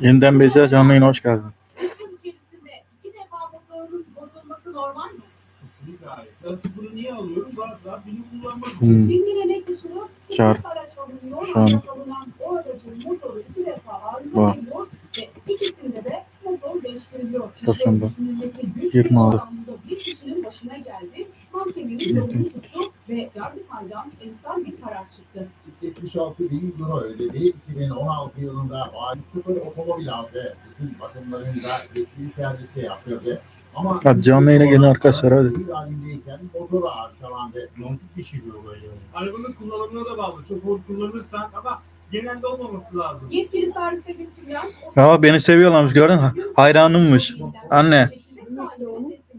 Yeniden Beyza canlı yayına hoş geldin. Üç yıl içerisinde iki defa motorunun bozulması normal mi? Kesinlikle hayır. Ben sıfırı niye alıyorum? Zaten beni kullanmak için. Hmm. Bilgilemek dışında sıfır Çağır. araç alınıyor. Şu an. Alınan o aracın motoru iki defa arıza Var. veriyor ve ikisinde de motor değiştiriliyor. Kasım'da. İşte düşünülmesi güç 26. bir bir kişinin başına geldi. Mahkemenin yolunu tuttu ve Yargıtay'dan emsal bir karar çıktı. 176 bin euro ödedi. 2016 yılında vali sıfır otomobil aldı. Bütün bakımlarını da yetkili serviste yaptırdı. Ama Hadi canlı yayına gelin arkadaşlar, hadi. Seyir halindeyken motoru arızalandı. Mantık dışı bir olay yani. Arabanın kullanımına da bağlı. Çok hor kullanırsan ama genelde olmaması lazım. Yetkili servis Sevim Tüyen... Ya beni seviyorlarmış gördün mü? Hayranımmış. Anne.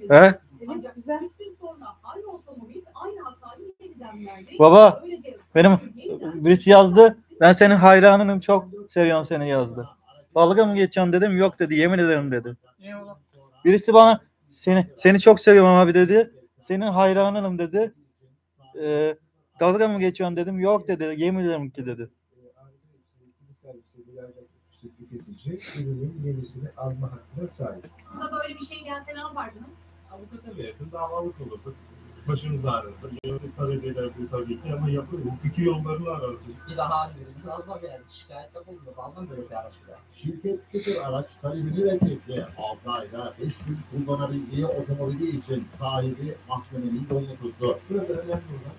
He? Baba, benim birisi yazdı. Ben senin hayranınım çok seviyorum seni yazdı. Dalga mı geçiyorsun dedim. Yok dedi. Yemin ederim dedi. Birisi bana seni seni çok seviyorum abi dedi. Senin hayranınım dedi. Ee, dalga mı geçiyorsun dedim. Yok dedi. Yemin ederim ki dedi. tüketici ürünün yenisini alma hakkına sahip. Size böyle bir şey gelse ne yapardınız? Avukata verirdim, davalık olurdu. Başımız ağrırdı. Yönetim talep ederdi tabii ki ama yapı hukuki yollarını arardı. Bir daha birimiz almam yani şikayette bulundum. Almam böyle bir araç. Şirket sıfır araç talebini reddetti. 6 ayda 5 gün kullanabildiği otomobili için sahibi mahkemenin yolunu tuttu. Burada önemli olan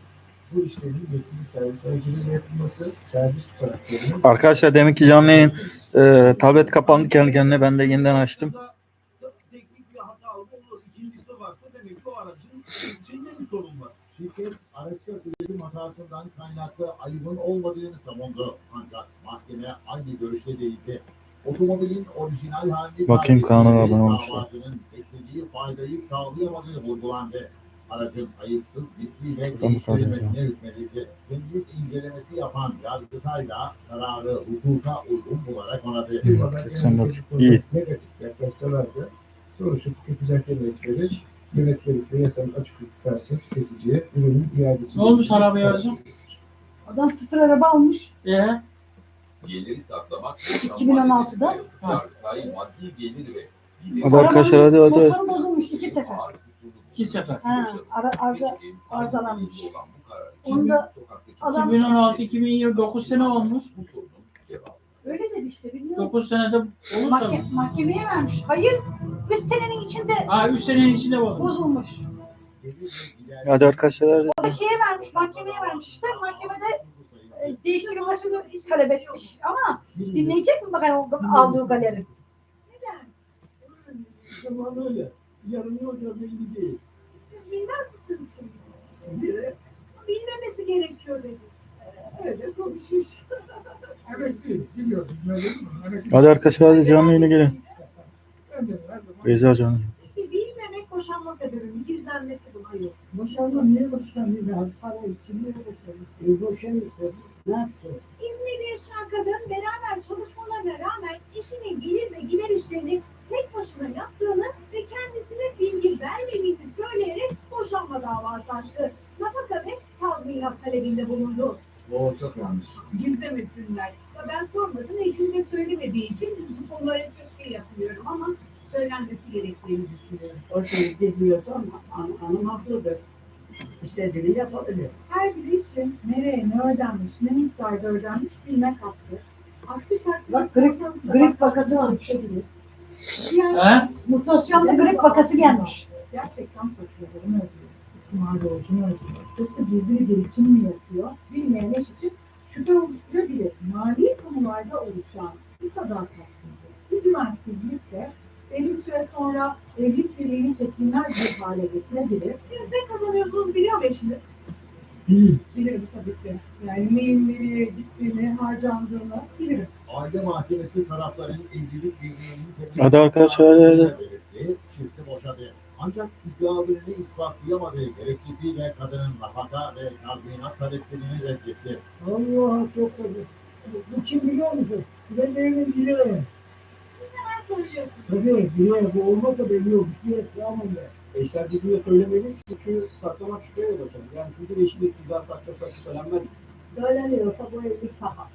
bu işlemin yetkili servis aracılığıyla yapılması, servis tutanaklarının Arkadaşlar deminki canlı yayın e, tablet kapandı kendi kendine. Ben de yeniden açtım. Teknik bir hata olur. İkincisi varsa demek ki o içinde bir sorun var. Şirket araçta üretim hatasından kaynaklı ayıbın olmadığını savundu. Ancak mahkeme aynı görüşte değildi. Otomobilin orijinal halini Bakayım kanala abone olmuşlar. beklediği faydayı sağlayamadığı vurgulandı. Aracın ayıpsız misliyle değiştirilmesine hükmedildi. Temiz incelemesi yapan Yargıtay da kararı hukuka uygun bularak onadı. genelde dokuz. bu konuda İyi. negatif yaklaşsalar da sonuçta tüketici hakem heyetleri yönetmelikle yasanın açıklık karşı tüketiciye ürünün iadesi. Ne olmuş arabaya hocam? Adam sıfır araba almış. Ee, Geliri saklamak 2016'da. Yargıtay maddi gelir ve Hadi arkadaşlar hadi hadi. Motoru bozulmuş iki sefer. İki sefer. Ha, ara, arıza, arızalanmış. Onu da adam 2016-2020 9 sene olmuş. bu sorunun cevabı. Öyle dedi işte bilmiyorum. 9 senede olur Mahke, tabii. mahkemeye vermiş. Hayır, üç senenin içinde Ha 3 senenin içinde olmuş. bozulmuş. Hadi arkadaşlar hadi. O da şeye vermiş, mahkemeye vermiş işte. Mahkemede e, değiştirilmesini talep etmiş. Ama dinleyecek mi bakalım o aldığı galeri? Zaman öyle. Yarın ne olacağı belli değil. Siz bilmez misiniz şimdi? Bilmemesi gerekiyor dedi. Öyle konuşmuş. Hadi arkadaşlar hadi canlı yayına gelin. Beyza canlı. bilmemek boşanma sebebi, gizlenmesi bu hayır. Boşanma niye boşandı? Ya para için niye boşandı? E boşanırsa ne yaptı? İzmir'de yaşayan kadın beraber çalışmalarına rağmen eşinin gelir ve gider işlerini tek başına yaptığını ve kendisine bilgi vermediğini söyleyerek boşanma davası açtı. Nafaka ve tazminat talebinde bulundu. O çok yanlış. Gizlemesinler. Ya ben sormadım, eşim de söylemediği için biz bu konulara çok şey yapıyorum ama söylenmesi gerektiğini düşünüyorum. o şey bilmiyorsa ama hanım, hanım haklıdır. İstediğini yapabilir. Her bir işin nereye ne ödenmiş, ne miktarda ödenmiş bilmek hakkı. Aksi takdirde Bak, grip- grip vakası var. düşebilir. Diğer He? Mutasyonlu grip vakası gelmiş. Gerçekten ödüyor. İhtimal borcunu ödüyor. Yoksa gizli bir birikim mi yapıyor? Bilmeyen eş için şüphe oluşturabilir. Mali konularda oluşan bu sadakatsizlik, bu güvensizlik de belli bir süre sonra evlilik birliğini çekilmez bir hale getirebilir. Siz ne kazanıyorsunuz biliyor mu eşiniz? Bilirim tabii ki. Yani neyin nereye gittiğini, harcandığını bilirim. Aile mahkemesi tarafların evlilik birliğinin Hadi arkadaşlar, çifti boşadı. Ancak iddialarını ispatlayamadığı gerekçesiyle kadının nafaka ve tazminat taleplerini reddetti. Allah çok tabii. Bu, bu kim biliyor musun? Ben de. Hemen söylüyorsun. Tabii dileği bu olmazsa belli olmuş. Diye sığamam ben. E sen birbirine söylemelisin çünkü saklamak şüpheye yol açar. Yani sizin eşiniz sizden saklasa şüphelenmez. Söyleniyorsa bu evlilik sakat.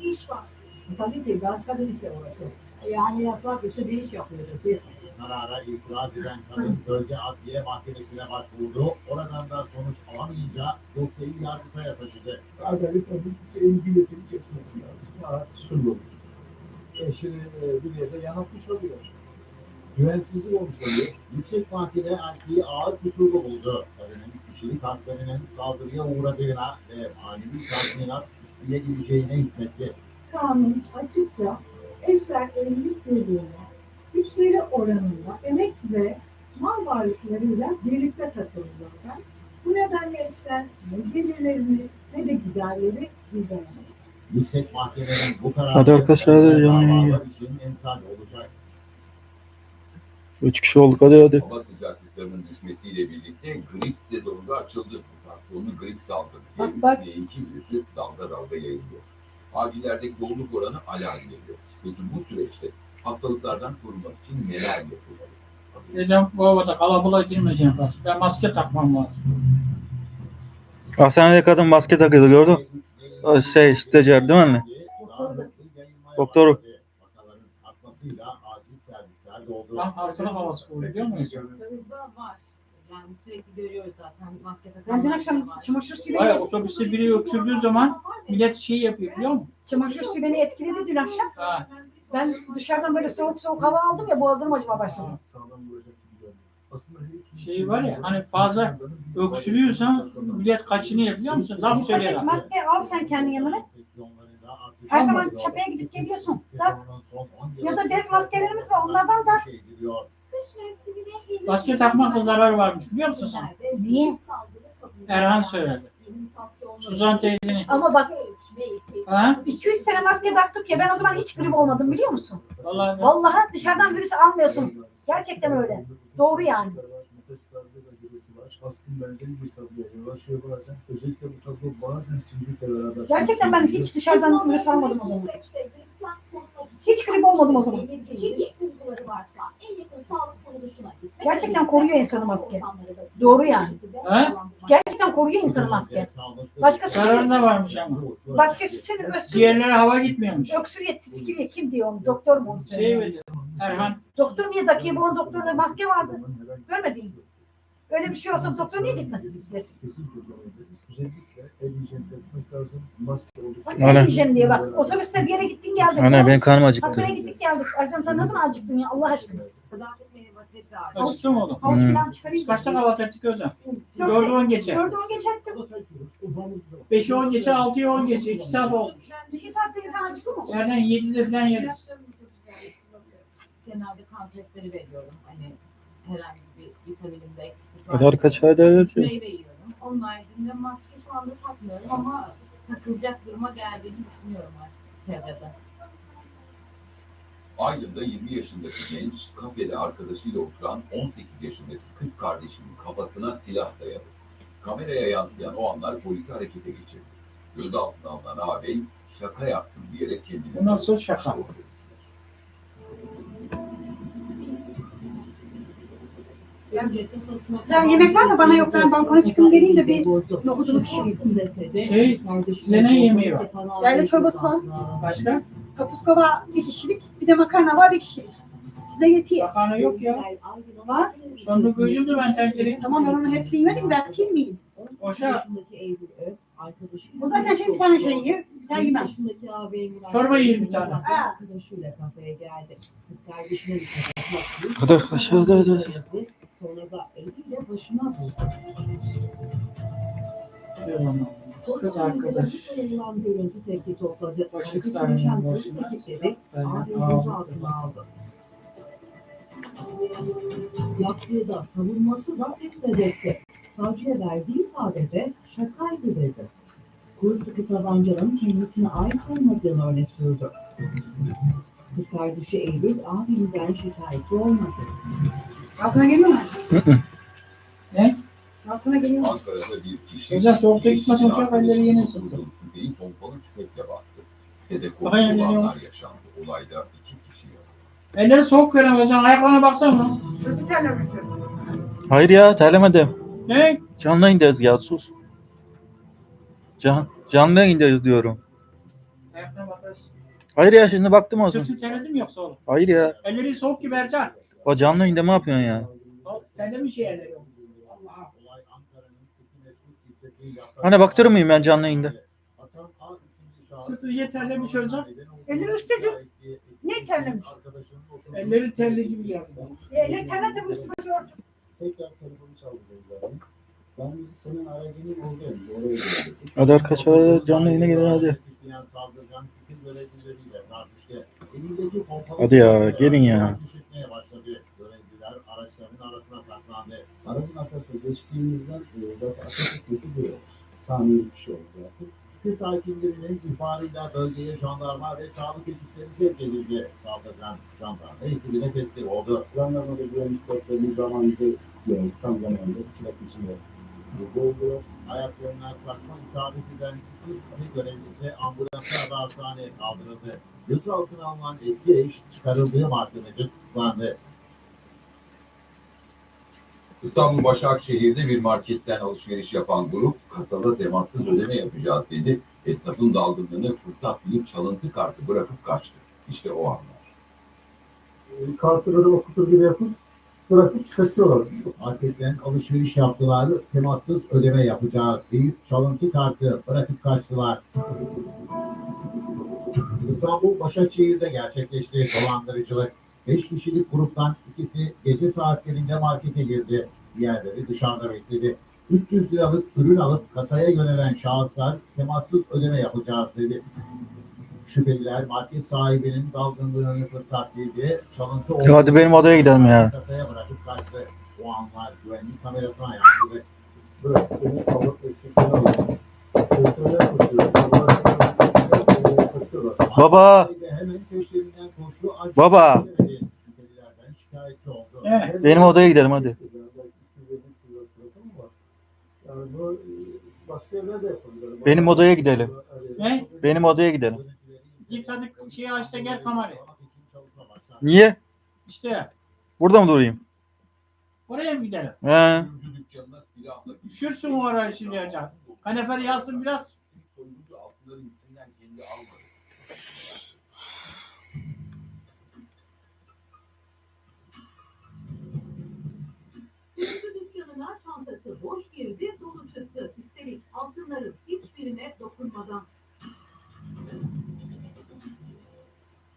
İş var. Tabii ki başka bir şey orası. Yani yasak dışı bir iş yapıyordu biz. Karara itiraz eden kadın bölge adliye mahkemesine başvurdu. Oradan da sonuç alamayınca dosyayı yargıtaya taşıdı. Adalet tabii şeyin biletini kesmesi lazım. Ha, sulh olur. Eşini e, bir yerde yanıltmış oluyor. Güvensizlik olmuş oluyor. Yüksek Mahkeme erkeği ağır kusurlu buldu. Kadının kişilik haklarının saldırıya uğradığına ve manevi tazminat üstüye gireceğine hükmetti. Kanun açıkça eşler evlilik birliğine güçleri oranında emek ve mal varlıklarıyla birlikte katılırlar. Bu nedenle eşler ne gelirlerini ne de giderleri gizlememeli. Yüksek Mahkemenin bu kararı Hadi arkadaşlar, davalar için emsal olacak. Üç kişi olduk hadi hadi. Hava sıcaklıklarının düşmesiyle birlikte grip sezonu da açıldı. Mutasyonlu grip salgını Bak, H3 bak. ve 2 virüsü dalga dalga yayılıyor. Acillerdeki doluluk oranı alarm veriyor. Peki bu süreçte hastalıklardan korunmak için neler yapılmalı? Dedim bu havada kalabalığa girmeyeceğim lazım. Ben maske takmam lazım. Hastanede kadın maske takıyordu gördün mü? O şey, stajyer değil mi? Doktor. Vakaların artmasıyla acil servisler doldu. Lan hastalık havası biliyor muyuz? Tabii var. Yani sürekli görüyoruz zaten maske takan. Ben dün akşam çamaşır suyuyla, ya otobüste biri öksürdüğü zaman millet şey yapıyor biliyor musun? çamaşır suyu beni etkiledi dün akşam. Ha. Ben dışarıdan böyle soğuk soğuk hava aldım ya boğazlarım acıma başladı. Sağlam vuracak gibi görünüyor. Aslında Şey var ya, hani fazla öksürüyorsan millet kaçınıyor biliyor musun? Laf Maske, söylüyorlar. maske al sen kendi yanına. Her zaman çapaya gidip geliyorsun. Da, ya da bez maskelerimiz var, onlardan da- Kış mevsimine Maske takmakta zararı varmış biliyor musun sen? Niye? Erhan söyledi. Suzan teyzenin. Ama bak H3 ve 2 Ha? 200 sene maske taktık ya ben o zaman hiç grip olmadım biliyor musun? Vallahi Vallahi dışarıdan virüs almıyorsun. Gerçekten öyle. Doğru yani. Nefeslerde de var. Benzeri bir yol açıyor bazen. Özellikle bu tablo bazen sinüzlikle beraber. Gerçekten ben hiç dışarıdan virüs almadım o zaman. Hiç grip olmadım o zaman. Hiç. bulguları varsa en yakın sağlık kuruluşuna gitmek. Gerçekten koruyor insanı maske. Doğru yani. Ha? Gerçekten koruyor insanı maske. Başkası zararı da varmış ama. Başkası için öksürüyor. Ciğerlere hava gitmiyormuş. Öksürüyor, tiskiliyor. Kim diyor onu? Doktor mu onu Şey söylüyor? dedi. Erhan Doktor niye takıyor? Bunun doktorda maske vardı. Görmedin mi? Öyle bir şey olsa doktor niye gitmesin? desin. Kesinlikle zorundayız. Özellikle el hijyeni yapmak lazım. Maske oldukça. Bak Aynen. ne diyeceğim diye bak. Otobüste bir yere gittin geldin. Anne benim karnım acıktı. Hastaneye gittik geldik. Arcan sen nasıl acıktın ya Allah aşkına? Kadar çok meyve tekrar. açıkçı mı oğlum? Havuç Hmm. falan çıkarayım. Biz kaçta kahvaltı ettik Özlem? Dörtte- Dördü on geçe. Dördü on geçerdim. Beşi on geçe, altıyı on geçe. İki saat olmuş. İki saatte insan acıkır mı? Yerden yedide falan yeriz. Genelde kan testleri veriyorum. Hani herhangi bir vitaminimde eksiklik Hadi arkadaş hadi hadi. Meyve yiyorum. Onun haricinde maske şu anda takmıyorum ama takılacak duruma geldiğini düşünüyorum artık çevrede. Aydın'da 20 yaşındaki genç kafede arkadaşıyla oturan 18 yaşındaki kız kardeşinin kafasına silah dayadı. Kameraya yansıyan o anlar polisi harekete geçirdi. Gözaltına alınan ağabey şaka yaptım diyerek kendini Bu nasıl şaka? Size yemek var mı? Bana yok. Ben balkona çıkayım geleyim de bir nohudumu pişireyim. Şey, size ne yemeği var? Yayla çorbası var. Başka? Kapuskova bir kişilik. Bir de makarna var bir kişilik. Size yetiyor. Makarna yok ya. Var. Sonunda koydum da ben tencereyi. Tamam ben onun hepsini yemedim. Ben kim miyim? Boşa. O zaten şey bir tane şey yiyor. Bir tane yemez. Çorba yiyin bir tane. Ha. Arkadaşıyla kafeye geldi. Kız kardeşine bir kapatmak Hadi arkadaş hadi hadi. Sonra da eliyle başına vurdu. Kız arkadaş. Başlık polis başına. Benden ağabeyi aldı. Yaptığı da savunması da test etti. Savcıya verdiği ifadede şakaydı dedi. Kuru sıkı tabancanın kendisine ait olmadığını öne sürdü. Kız kardeşi Eylül abinden şikayetçi olmadı. Aklına geliyor mu? Ne? Aklına geliyor? Ankara'da bir kişi... Güzel, soğukta gitmesin, uçak elleri yeni ısındı. Siteyi pompalı tüfekle bastı. Sitede korku olanlar yaşandı. Olayda iki kişi yaralandı. Elleri soğuk göremezsen ayaklarına baksana. Bir tane öpüyorum. Hayır ya terlemedim. Ne? Canlı yayındayız ya sus. Can, canlı yayındayız diyorum. Ayaklarına bakarsın. Hayır ya şimdi baktım olsun. Sırtın terledi mi yoksa oğlum? Hayır ya. Ellerin soğuk gibi Ercan. O canlı yayında ne yapıyorsun ya? Ya elleri. Allah. Olay Ankara'nın Hani baktırır mıyım ben canlı yayında? Hasan A isimli şahıs- Sırtı niye terlemiş hocam? Elleri üstücüm. Niye terlemiş? Elleri terli gibi geldi. Elleri terledim üstüme çortum. Tekrar telefonu çaldı beyler. Ben senin aracının oradayım. Oraya geldim. Hadi arkadaşlar canlı yayına gelin hadi. Hadi ya, gelin ya. Ateş etmeye başladı. Görevliler araçların arasına saklandı. Aracın arkasına geçtiğimizden e, zaten ateş etmesi duruyor. Saniyelik bir şey oldu zaten. Site sakinlerinin ihbarıyla bölgeye jandarma ve sağlık ekipleri sevk edildi. Saldırgan jandarma ekibine teslim oldu. Jandarmada güvenlik kodlarını zamanında yani tam zamanında iki dakika içinde doldular. Ayaklarına saçma isabet eden iki site görevlisi ambulansla da hastaneye kaldırıldı. Gözaltına alınan eski eş çıkarıldığı mahkemede tutuklandı. İstanbul Başakşehir'de bir marketten alışveriş yapan grup kasada temassız ödeme yapacağız dedi. Esnafın dalgınlığını fırsat bilip çalıntı kartı bırakıp kaçtı. İşte o anlar. E, Kartları okutur gibi yapıp bırakıp kaçıyorlar. Marketten alışveriş yaptılar, temassız ödeme yapacağız deyip çalıntı kartı bırakıp kaçtılar. İstanbul Başakşehir'de gerçekleşti dolandırıcılık. 5 kişilik gruptan ikisi gece saatlerinde markete girdi. Diğerleri dışarıda bekledi. 300 liralık ürün alıp kasaya yönelen şahıslar temassız ödeme yapacağız dedi. Şüpheliler market sahibinin dalgınlığını fırsat bildi. Çalıntı Ya hadi benim odaya gidelim ya. Kasaya bırakıp kaçtı. O anlar güvenlik kamerasına yansıdı. Bırak beni alıp koşuyor. Baba. Sahibi Hemen peşlerinden koştu. ancak Baba. Evet. Benim odaya gidelim hadi. Benim odaya gidelim. Ne? Benim odaya gidelim. Git hadi şeyi aç da gel kamerayı. Niye? İşte Burada mı durayım? oraya mı gidelim? He. Üşürsün o ara şimdi Ercan. Kanefer yağsın biraz. Soyguncu altınların içinden kendi almadı. Kuyumcu dükkanına çantası boş girdi, dolu çıktı. Üstelik altınların hiçbirine dokunmadan.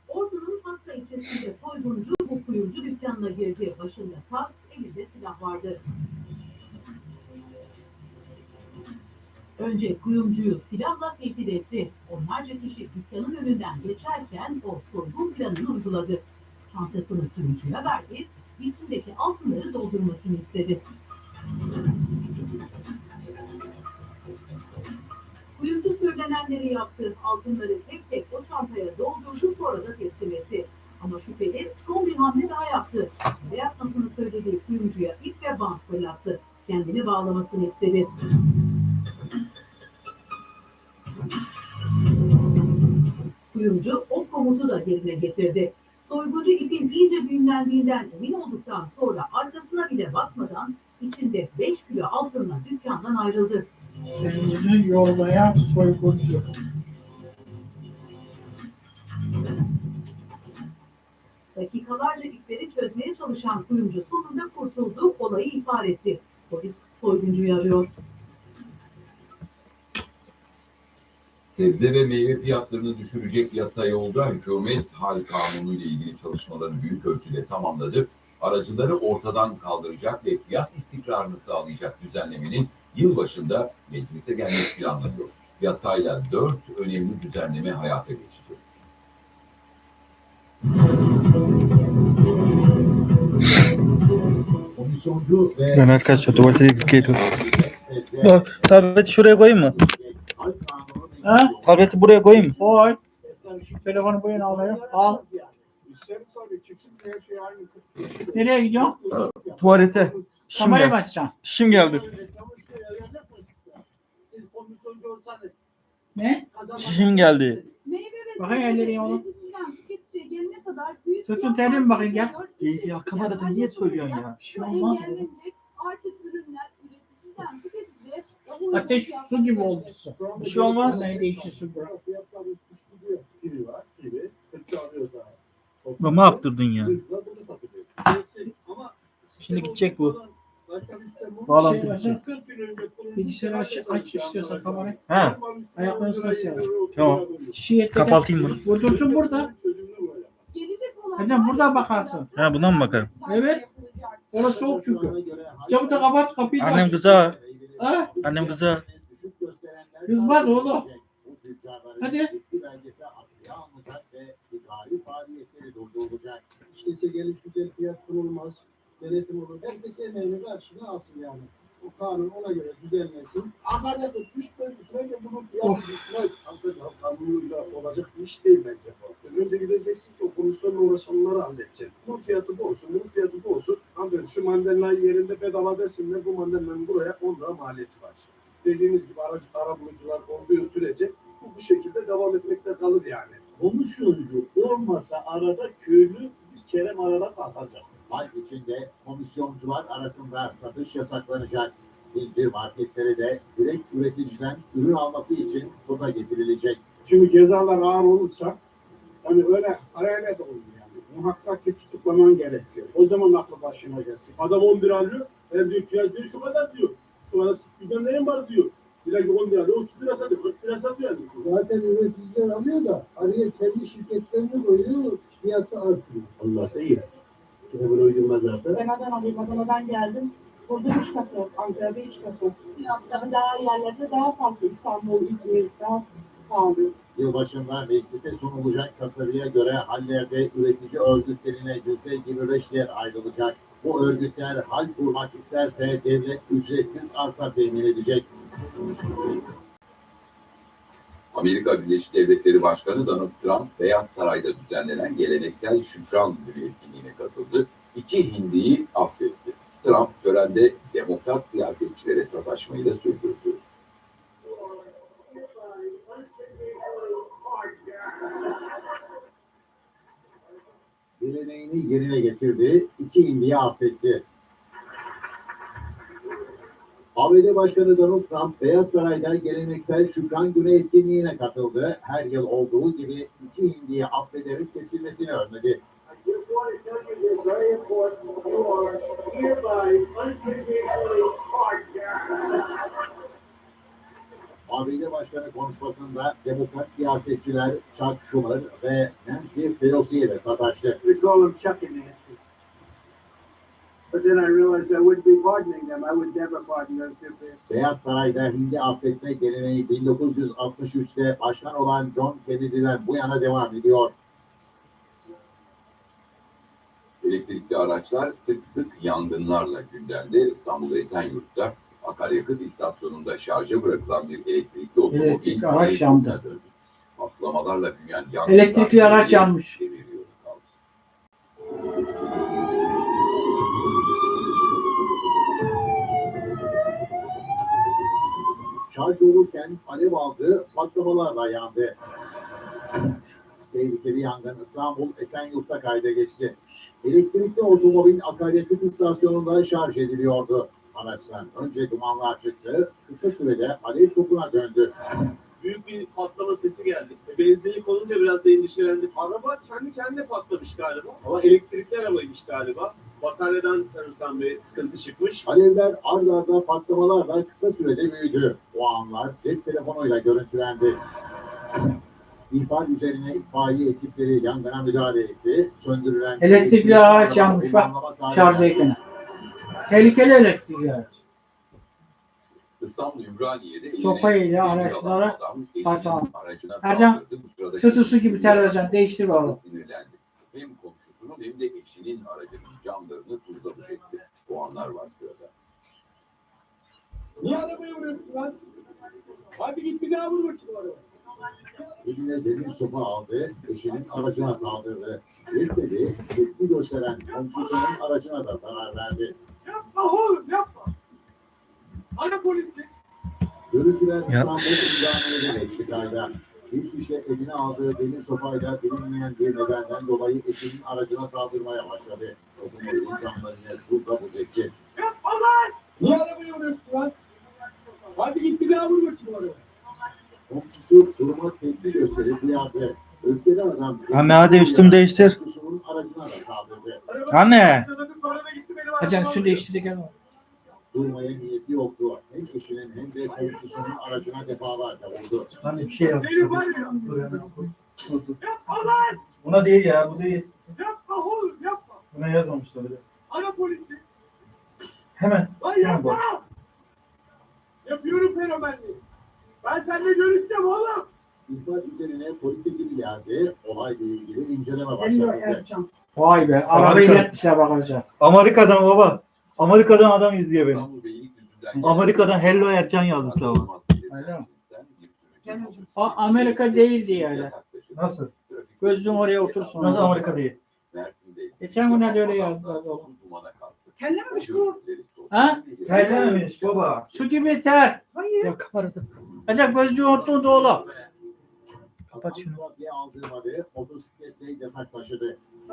Ordu'nun Fatsa ilçesinde soyguncu bu kuyumcu dükkanına girdi. Başında kask, elinde silah vardı. Önce kuyumcuyu silahla tehdit etti. Onlarca kişi dükkanın önünden geçerken o soygun planını uyguladı. Çantasını kuyumcuya verdi, vitrindeki altınları doldurmasını istedi. Kuyumcu söylenenleri yaptı. Altınları tek tek o çantaya doldurdu sonra da teslim etti. Ama şüpheli son bir hamle daha yaptı. Ne yapmasını söylediği kuyumcuya ip ve bant fırlattı. Kendini bağlamasını istedi. Kuyumcu o komutu da yerine getirdi. Soyguncu ipin iyice düğümlendiğinden emin olduktan sonra arkasına bile bakmadan içinde 5 kilo altınla dükkandan ayrıldı. Kendini yolmaya soyguncu. Dakikalarca ipleri çözmeye çalışan kuyumcu sonunda kurtuldu, olayı ihbar etti. Polis soyguncuyu arıyor. Sebze ve meyve fiyatlarını düşürecek yasa yolda hükümet hal kanunu ile ilgili çalışmalarını büyük ölçüde tamamladı. Aracıları ortadan kaldıracak ve fiyat istikrarını sağlayacak düzenlemenin yılbaşında meclise gelmesi planlanıyor. Yasayla dört önemli düzenleme hayata geçecek. Komisyoncu ve Ben arkadaşlar tuvalete Tableti şuraya koyayım mı? Ha? Tableti buraya koyayım mı? Oy. Telefonu buyurun alayım. Al. Nereye gidiyorsun? Tuvalete. Dişim Kamerayı mı geldi. açacaksın? Dişim geldi. Siz komisyoncu olsanız Ne? Dişim geldi. Bakayım elleri oğlum. büyük Sırtın fiyatlar terli mi bakayım, gel. İyi ya, kamerada niye söylüyorsun ya? Bir şey olmaz. Engellenecek. Artık ürünler üreticiden tüketiciye Ateş su gibi oldu su. Bir şey olmaz. Ne değişti su bu? fiyatlar uçmuş gidiyor. Kiri var, kiri. Mama yaptırdın ya. Ama Şimdi gidecek bu. Bağlantı Şey gidecek. 40 gün önce kurulmuş Bilgisayarı aç, aç istiyorsan kamerayı. He. Ayaklarını sırası yap. Tamam. Şişeye teker- Kapatayım bunu. Bu dursun burada. Gelecek olan Hocam burada bakarsın. Ha buna mı bakarım? Evet. Orası soğuk çünkü. Camı da kapat kapıyı da Annem aç. kızar. Ha? Annem kızar. Kızmaz oğlum. Hadi. Durdurulacak. İşte gelip güzel fiyat kurulmaz. Denetim olur. Herkes emeğini karşılığını alsın yani. O kanun ona göre düzenlensin. Akaryakıt düşmek sürece bunun fiyatı düşmez. Arkadaşlar kanunuyla olacak bir iş değil bence bu. Önce gideceksin ki o komisyonla uğraşanları halledeceksin. Bunun fiyatı bu olsun, bunun fiyatı bu olsun. Hanımefendi şu mandalinayı yerinde bedava desinler. Bu mandalinanın buraya 10 lira maliyeti var. Dediğimiz gibi aracı, arabulucular olduğu sürece bu bu şekilde devam etmekte kalır yani. Komisyoncu olmasa arada köylü bir kere arada kalkacak. Ay içinde komisyoncular arasında satış yasaklanacak. Zincir marketlere de direkt üreticiden ürün alması için kota getirilecek. Şimdi cezalar ağır olursa hani öyle arayla da olur yani. Muhakkak ki tutuklaman gerekiyor. O zaman aklı başına gelsin. Adam 11 alıyor. Hem diyor ki ya diyor şu kadar diyor. Şu kadar bilmem neyim var diyor. Bir dakika 10 lira alıyor. 30 lira satıyor. 40 lira satıyor. Zaten üreticiler alıyor da araya kendi şirketlerini koyuyor, fiyatı artıyor. Onlarsa iyi. Yine böyle uydurmazlarsa. Ben Adana'dan alayım, Adana'dan geldim. Burada üç katı, Ankara'da üç katı. Tabii daha yerlerde daha farklı. İstanbul, İzmir daha pahalı. Yılbaşında meclise sunulacak tasarıya göre hallerde üretici örgütlerine yüzde 25 yer ayrılacak. Bu örgütler hal kurmak isterse devlet ücretsiz arsa temin edecek. Amerika Birleşik Devletleri Başkanı Donald Trump, Beyaz Saray'da düzenlenen geleneksel Şükran Günü etkinliğine katıldı. İki Hindi'yi affetti. Trump törende demokrat siyasetçilere sataşmayı da sürdürdü. Geleneğini yerine getirdi, iki Hindi'yi affetti. ABD Başkanı Donald Trump, Beyaz Saray'da geleneksel Şükran Günü etkinliğine katıldı. Her yıl olduğu gibi iki Hindi'yi affederek kesilmesini önledi. ABD Başkanı konuşmasında demokrat siyasetçiler Chuck Schumer ve Nancy Pelosi ile sataştı. We call them Chuck and Nancy. But then I realized I wouldn't be pardoning them. I would never pardon those two people. Beyaz Saray'da Hindi affetme geleneği 1963'te başkan olan John Kennedy'den bu yana devam ediyor. Elektrikli araçlar sık sık yangınlarla gündemde. İstanbul Esenyurt'ta akaryakıt istasyonunda şarja bırakılan bir elektrikli otomobil Elektrikli araç yandı. döndü. Patlamalarla büyüyen yangınlar Elektrikli araç yanmış. kaldı. Şarj olurken alev aldı, patlamalarla yandı. Tehlikeli yangın İstanbul Esenyurt'ta kayda geçti. Elektrikli otomobil akaryakıt istasyonunda şarj ediliyordu. Araçtan önce dumanlar çıktı, kısa sürede alev topuna döndü. Büyük bir patlama sesi geldi. E, Benzinlik olunca biraz da endişelendik. Araba kendi kendine patlamış galiba. Ama elektrikli arabaymış galiba. Bataryadan sanırsam bir sıkıntı çıkmış. Alevler ard arda patlamalarla kısa sürede büyüdü. O anlar cep telefonuyla görüntülendi. İhbar üzerine itfaiye ekipleri yangına müdahale etti. Söndürülen Elektrikli araç yanmış, bak, sahip- Şarjdayken. Tehlikeli elektrikli araç. İstanbul Sopayla demir alan araçlara aracına Ercan. Bu Sırtı su gibi ter vereceksin. Değiştir bakalım. Sinirlendi. Hem komşusunun hem de eşinin aracının camlarını tuzla etti. O anlar var sırada. Niye arabayı vuruyorsun lan? Hadi git bir daha vur bakayım araba. Eline demir sopa aldı, eşinin aracına saldırdı. Yetmedi, tepki gösteren komşusunun aracına da zarar verdi. Yapma oğlum yapma. Ara polisi. Görüntüler İstanbul İmraniye'de geçti kayda. Bir kişi eline aldığı demir sopayla bilinmeyen bir nedenden dolayı eşinin aracına saldırmaya başladı. Otomobilin camlarını tuzla buz etti. Yapma lan. Niye arabayı vuruyorsun lan? Hadi git bir daha vur bakayım araba. Komşusu duruma tepki gösterip uyardı. Öfkeli adam... Anne hadi üstümü değiştir. Komşusunun aracına Anne. Da gitti benim Hocam arabamı şu aldı. değiştirdik ama. Durmaya niyeti yoktu. Hem eşinin hem de komşusunun aracına defalarca vurdu. Hani bir şey yap. Seni var ya. Yapma lan. Buna değil ya bu değil. Yapma oğlum yapma. Buna yazmamışlar bile. Ara polisi. Hemen. Lan Hemen yapma. bak. Yapıyorum fenomenliği. Ben seninle görüşeceğim oğlum. İhbar üzerine polis ekibi geldi. Olayla ilgili inceleme. Ercan. Vay be. Arabayı Harika. yetmişler bakacağım. Amerika'dan baba. Amerika'dan adam izliyor beni. Amerika'dan Hello Ercan yazmışlar hocam. O Amerika değildi yani. Nasıl? Gözlüğün oraya otursun. Nasıl Amerika değil? Geçen gün öyle yazdılar baba. Kellememiş bu. Ha? Terlememiş baba. Su gibi ter. Hayır. Ya kameradım. Acaba gözlüğü oturdu oğlum. Kapat şunu. Diye aldırmadı. Motosikletle demek taşıdı.